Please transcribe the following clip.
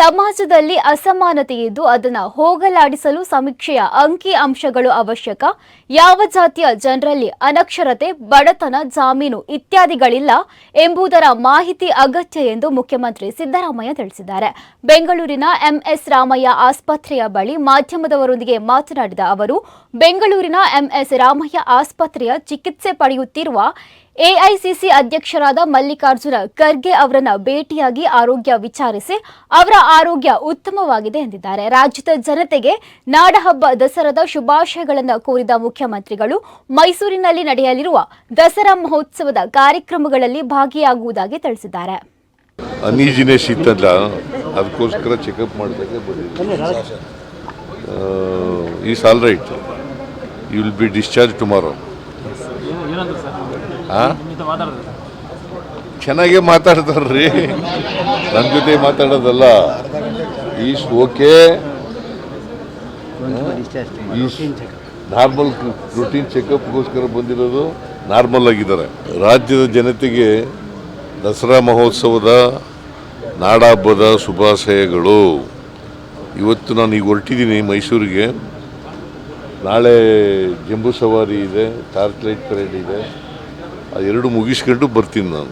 ಸಮಾಜದಲ್ಲಿ ಅಸಮಾನತೆ ಇದ್ದು ಅದನ್ನು ಹೋಗಲಾಡಿಸಲು ಸಮೀಕ್ಷೆಯ ಅಂಕಿ ಅಂಶಗಳು ಅವಶ್ಯಕ. ಯಾವ ಜಾತಿಯ ಜನರಲ್ಲಿ ಅನಕ್ಷರತೆ, ಬಡತನ, ಜಾಮೀನು ಇತ್ಯಾದಿಗಳಿಲ್ಲ ಎಂಬುದರ ಮಾಹಿತಿ ಅಗತ್ಯ ಎಂದು ಮುಖ್ಯಮಂತ್ರಿ ಸಿದ್ದರಾಮಯ್ಯ ತಿಳಿಸಿದ್ದಾರೆ. ಬೆಂಗಳೂರಿನ ಎಂಎಸ್ ರಾಮಯ್ಯ ಆಸ್ಪತ್ರೆಯ ಬಳಿ ಮಾಧ್ಯಮದವರೊಂದಿಗೆ ಮಾತನಾಡಿದ ಅವರು, ಬೆಂಗಳೂರಿನ ಎಂಎಸ್ ರಾಮಯ್ಯ ಆಸ್ಪತ್ರೆಯ ಚಿಕಿತ್ಸೆ ಪಡೆಯುತ್ತಿರುವ ಎಐಸಿಸಿ ಅಧ್ಯಕ್ಷರಾದ ಮಲ್ಲಿಕಾರ್ಜುನ ಖರ್ಗೆ ಅವರನ್ನ ಭೇಟಿಯಾಗಿ ಆರೋಗ್ಯ ವಿಚಾರಿಸಿ ಅವರ ಆರೋಗ್ಯ ಉತ್ತಮವಾಗಿದೆ ಎಂದಿದ್ದಾರೆ. ರಾಜ್ಯದ ಜನತೆಗೆ ನಾಡಹಬ್ಬ ದಸರಾದ ಶುಭಾಶಯಗಳನ್ನು ಕೋರಿದ ಮುಖ್ಯಮಂತ್ರಿಗಳು ಮೈಸೂರಿನಲ್ಲಿ ನಡೆಯಲಿರುವ ದಸರಾ ಮಹೋತ್ಸವದ ಕಾರ್ಯಕ್ರಮಗಳಲ್ಲಿ ಭಾಗಿಯಾಗುವುದಾಗಿ ತಿಳಿಸಿದ್ದಾರೆ. ಅದಕ್ಕೋಸ್ಕರ ಚೆಕಪ್ ಮಾಡಿದಾಗ right you will be discharge tomorrow ಹಾಂ ಸರ್? ಚೆನ್ನಾಗೇ ಮಾತಾಡ್ತಾರ್ರಿ. ನನ್ನ ಜೊತೆ ಮಾತಾಡೋದಲ್ಲ. Is okay. ನಾರ್ಮಲ್ ರುಟೀನ್ ಚೆಕಪ್ಗೋಸ್ಕರ ಬಂದಿರೋದು ನಾರ್ಮಲ್ ಆಗಿದ್ದಾರೆ. ರಾಜ್ಯದ ಜನತೆಗೆ ದಸರಾ ಮಹೋತ್ಸವದ ನಾಡಹಬ್ಬದ ಶುಭಾಶಯಗಳು. ಇವತ್ತು ನಾನು ಈಗ ಹೊರಟಿದ್ದೀನಿ ಮೈಸೂರಿಗೆ. ನಾಳೆ ಜಂಬೂ ಸವಾರಿ ಇದೆ ಟಾರ್ಚ್ ಲೈಟ್ ಪರೇಡ್ ಇದೆ. ಎರಡು ಮುಗಿಸ್ಕೊಂಡು ಬರ್ತೀನಿ ನಾನು.